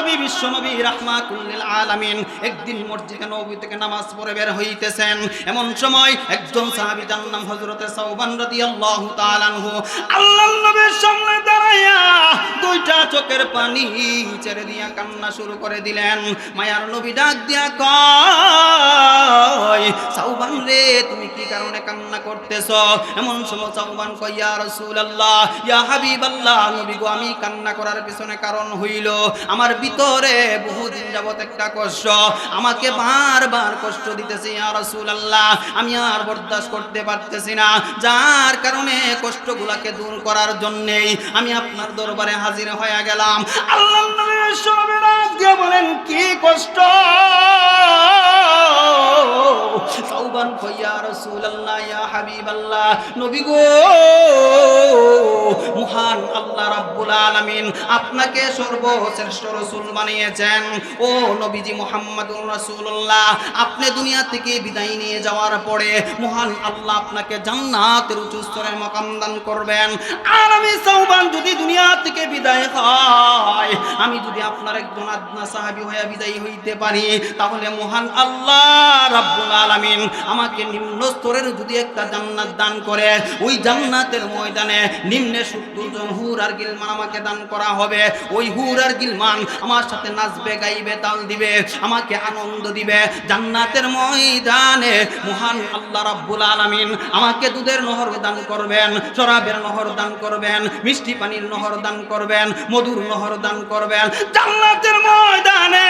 নবী, বিশ্ব নবী রাহমাতুল্লিল আলামিন একদিন মসজিদে নবী থেকে নামাজ পড়ে বের হইতেছেন। এমন সময় একজন সাহাবী, যার নাম হযরতে সাওবান রাদিয়াল্লাহু তাআলা আনহু, আল্লাহর নবীর সামনে দুইটা চোখের পানি ছেড়ে দিয়া কান্না শুরু করে দিলেন। মায়ার নবী ডাক দিয়া রে, তুমি কি কারণে কান্না করতেছ? এমন সময় ইয়া নবী গো, আমি কান্না করার পিছনে কারণ হইল। আমার ভিতরে বহুদিন যাবত একটা কষ্ট। আমাকে বারবার কষ্ট দিতেছে, ইয়া রাসূলুল্লাহ, আমি আর বরদাস্ত করতে পারতেছি না। যার কারণে কষ্টগুলাকে দূর করার জন্যেই আমি আপনার দরবারে হাজির হয়ে গেলাম। আল্লাহ দিয়ে বলেন কি কষ্ট? নবী গো, মহান আল্লাহ রাব্বুল আলামিন আপনাকে সর্বশ্রেষ্ঠ রাসূল বানিয়েছেন। ও নবীজি মুহাম্মদুর রাসূলুল্লাহ, আপনি দুনিয়া থেকে বিদায় নিয়ে যাওয়ার পরে মহান আল্লাহ আপনাকে জান্নাতের উঁচু স্তরের মাকাম দান করবেন। আর আমি সাউবান যদি দুনিয়া থেকে বিদায় হয়, আমি যদি আপনার একজন আদনা সাহাবী হয়ে বিদায় হইতে পারি, তাহলে মহান আল্লাহ রাব্বুল আলামিন আমাকে নিম্ন স্তরের যদি একটা জান্নাত দান করে। ওই জান্নাতের ময়দানে নিম্নে সত্তর জন হুর আর গিলমান আমাকে দান করা হবে। ওই হুর আর গিলমান আমার সাথে নাচবে, গাইবে, তাল দিবে, আমাকে আনন্দ দিবে। জান্নাতের ময়দানে মহান আল্লাহ রাব্বুল আমাকে দুধের নহর দান করবেন, শরাবের নহর দান করবেন, মিষ্টি পানির নহর দান করবেন, মধুর নহর দান করবেন। জান্নাতের ময়দানে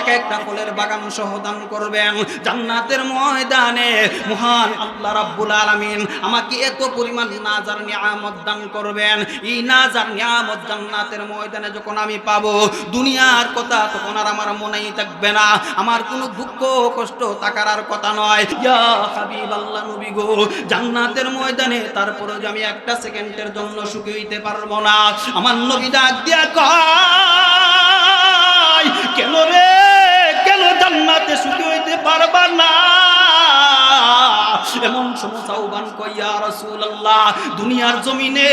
এক একটা ফলের বাগান সহ দান করবেন। জান্নাতের ময়দানে মহান আল্লাহ রাব্বুল আলামিন আমাকে এত পরিমাণ নাজার নিয়ামত দান করবেন। এই নাজার নিয়ামত জান্নাতের ময়দানে যখন আমি পাবো, দুনিয়ার কথা তখন আর আমার মনেই থাকবে না। আমার কোনো দুঃখ কষ্ট থাকার আর কথা নয়। ইয়া হাবিবাল্লাহ নবী গো, জান্নাতের ময়দানে তারপরে যে আমি একটা সেকেন্ডের জন্য সুখী হইতে পারব না। আমার নবী ডাক দিয়া কয়, কেন রে সমসাউবান কইয়া রাসূলুল্লাহ, দুনিয়ার জমিনে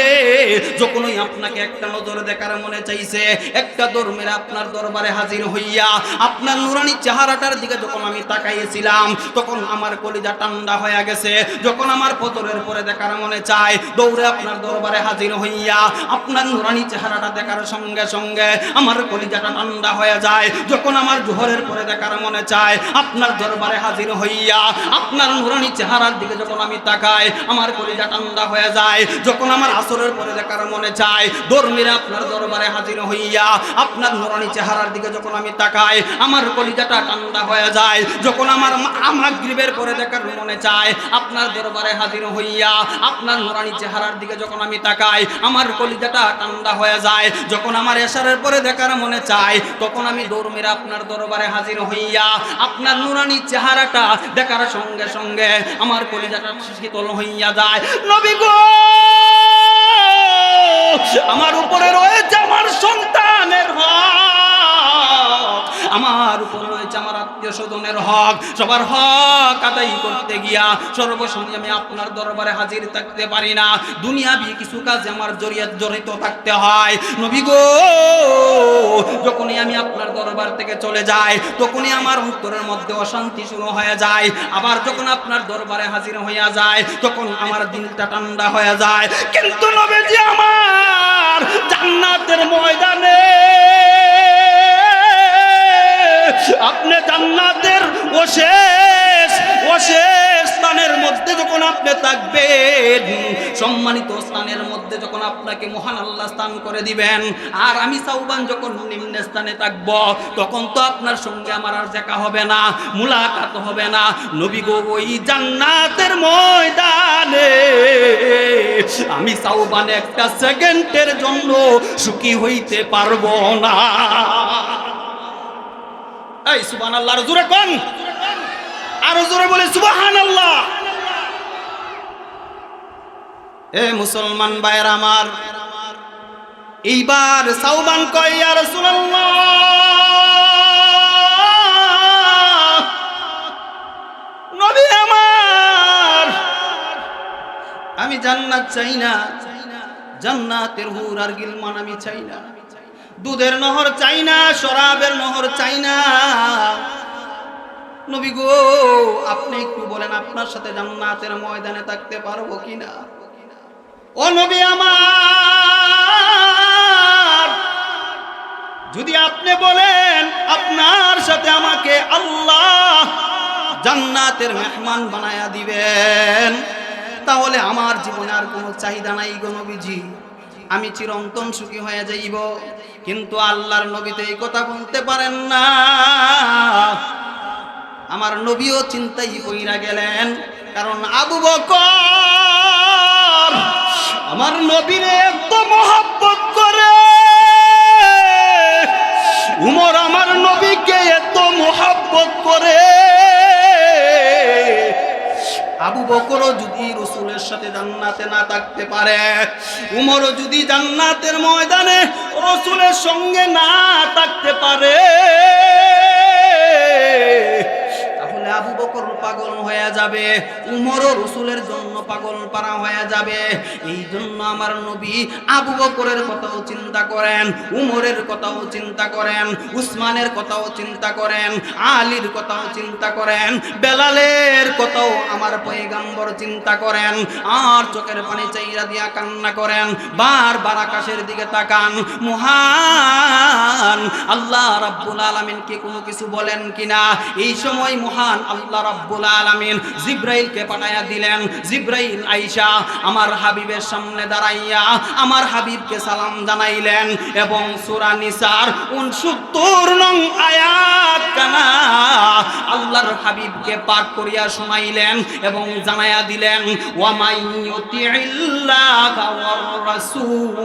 যখনই আপনাকে একটা নজর দেখার মনে চাইছে, একটা দরমের আপনার দরবারে হাজির হইয়া আপনার নুরানি চেহারাটার দিকে যখন আমি তাকাইয়েছিলাম তখন আমার কলিজা ঠান্ডা হয়ে গেছে। যখন আমার ফজরের পরে দেখার মনে চায়, দৌড়ে আপনার দরবারে হাজির হইয়া আপনার নুরানি চেহারাটা দেখার সঙ্গে সঙ্গে আমার কলিজাটা ঠান্ডা হয়ে যায়। যখন আমার জোহরের পরে দেখার মনে চায়, আপনার দরবারে হাজির হইয়া আপনার নুরানি চেহারার দিকে যখন আমি তাকাই আমার কলিজা ঠান্ডা হয়ে যায়। যখন আমার আসরের পরে দেখার মনে চায় দর্মিরে আপনার দরবারে হাজির হইয়া আপনার নুরানি চেহারার দিকে যখন আমি তাকাই, আমার কলিজাটা ঠান্ডা হয়ে যায়। যখন আমার আমার গ্রীবের পরে দেখার মনে চায়, আপনার দরবারে হাজির হইয়া আপনার নুরানি চেহারার দিকে যখন আমি তাকাই, আমার কলিজাটা ঠান্ডা হয়ে যায়। যখন আমার এশারের পরে দেখার মনে চায়, তখন আমি দৌড় আপনার দরবারে হাজির হইয়া আপনার নুরানি চেহারাটা দেখার সঙ্গে সঙ্গে আমার কলিজাটা শীতল হইয়া যায়। নবী গো! আমার উপরে রয়েছে আমার সন্তানের আমার উপরে রয়েছে আমার আত্মীয় স্বজনের হক। সবার হক আদায় করতে গিয়া সর্বসময় আমি আপনার দরবারে হাজির থাকতে পারি না। দুনিয়াবি কিছু কাজে আমার জড়িয়ে জড়িত থাকতে হয়। নবী গো আমি আপনার দরবার থেকে চলে যাই, তখনই আমার অন্তরের মধ্যে অশান্তি শুরু হয়ে যায়। আবার যখন আপনার দরবারে হাজির হইয়া যায়, তখন আমার দিলটা ঠান্ডা হয়ে যায়। কিন্তু নবীজি আমার জান্নাতের ময়দানে, আপনি জান্নাতের স্থানের মধ্যে যখন আপনি থাকবেন, সম্মানিত স্থানের মধ্যে যখন আপনাকে মহান আল্লাহ স্থান করে দিবেন, আর আমি সাউবান যখন নিম্ন স্থানে থাকব, তখন তো আপনার সঙ্গে আমার আর দেখা হবে না, মুলাকাত হবে না। নবী গো, ওই জান্নাতের ময়দানে আমি সাউবান একটা সেকেন্ডের জন্য সুখী হইতে পারব না। এই সুবান আল্লাহর জোরে কোন। আরও জোরে বলে সুবাহান আল্লাহ এ মুসলমান ভাইয়ের আমার। এইবার সাউবান কয় রাসূলুল্লাহ, নবী আমার, আমি জান্নাত চাই না। জান্নাতের হুর আর গিলমান আমি চাই না। দুধের নহর চাই না, শরাবের নহর চাই না। নবী গো, আপনি একটু বলেন, আপনার সাথে জান্নাতের ময়দানে থাকতে পারব কিনা? ও আমার, যদি আপনি বলেন আপনার সাথে আমাকে আল্লাহ জান্নাতের মেহমান বানায়া দিবেন, তাহলে আমার জীবনে আর কোনো চাহিদা নাই গো নবীজি। আমি চিরন্তন সুখী হয়ে যাইব, কিন্তু আল্লাহর নবীতে এই কথা বলতে পারেন না। আমার নবীও চিন্তাই কইরা গেলেন, কারণ আবু বকর আমার নবীরে এত মহব্বত করে। উমর আমার নবীকে এত মহব্বত করে। আবু বকরও যদি রসুলের সাথে জান্নাতে না থাকতে পারে, উমরও যদি জান্নাতের ময়দানে রসুলের সঙ্গে না থাকতে পারে পাগল হয়ে যাবে উমরও রসুলের জন্য পাগল পারা হয়ে যাবে। এই জন্য আমার নবী আবু বকরের কথাও চিন্তা করেন, উমরের কথাও চিন্তা করেন, উসমানের কথাও চিন্তা করেন, আলীর কথাও চিন্তা করেন, বেলালের কথাও আমার পয়গাম্বর চিন্তা করেন, আর চোখের পানি চাইরা দিয়া কান্না করেন, বারবার আকাশের দিকে তাকান, মহান আল্লাহ রাব্বুল আলামিনকে কোনো কিছু বলেন কিনা? এই সময় মহান আল্লাহ রাব্বুল আলামিন জিব্রাইলকে পাঠাইয়া দিলেন। জিব্রাইল আইসা আমার হাবিবের সামনে দাঁড়াইয়া আমার হাবিবকে সালাম জানাইলেন এবং সূরা নিসার 69 নং আয়াত কানা আল্লাহর হাবিবকে পাঠ করিয়া শোনাইলেন এবং জানাইয়া দিলেন ওয়ামাই ইউতিইল্লাহা ওয়ার রাসূল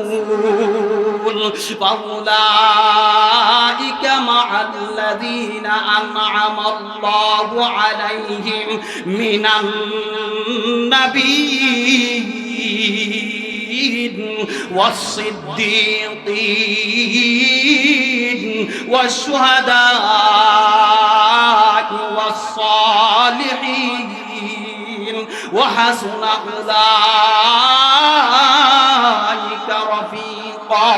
ফাউলাইকা মা'আল্লাযীনা আন'আমা আল্লাহু আলাইহিম মিনান নাবিয়্যিন والصديقين والشهداء والصالحين وحسن أولئك رفيقا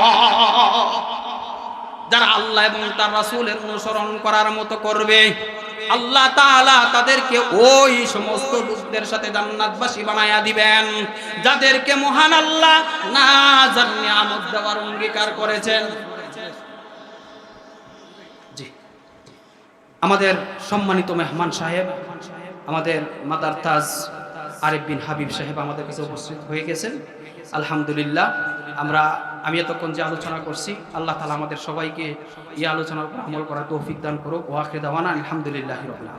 যারা আল্লাহ এবং তার রাসূলের অনুসরণ করার মতো করবে আল্লাহ তাআলা তাদেরকে ওই সমস্ত লোকদের সাথে জান্নাতবাসী বানায়া দিবেন যাদেরকে মহান আল্লাহ না জানি আমদ দেওয়ার অঙ্গীকার করেছেন আমাদের সম্মানিত মেহমান সাহেব, আমাদের মাদার তাজ আরেক বিন হাবিব সাহেব আমাদের কাছে উপস্থিত হয়ে গেছেন। আলহামদুলিল্লাহ, আমরা, আমি এতক্ষণ যে আলোচনা করছি, আল্লাহ তালা আমাদের সবাইকে এই আলোচনার উপর আমল করার তৌফিক দান করুক। ওয়াকে দাওয়ানা আলহামদুলিল্লাহ রবিল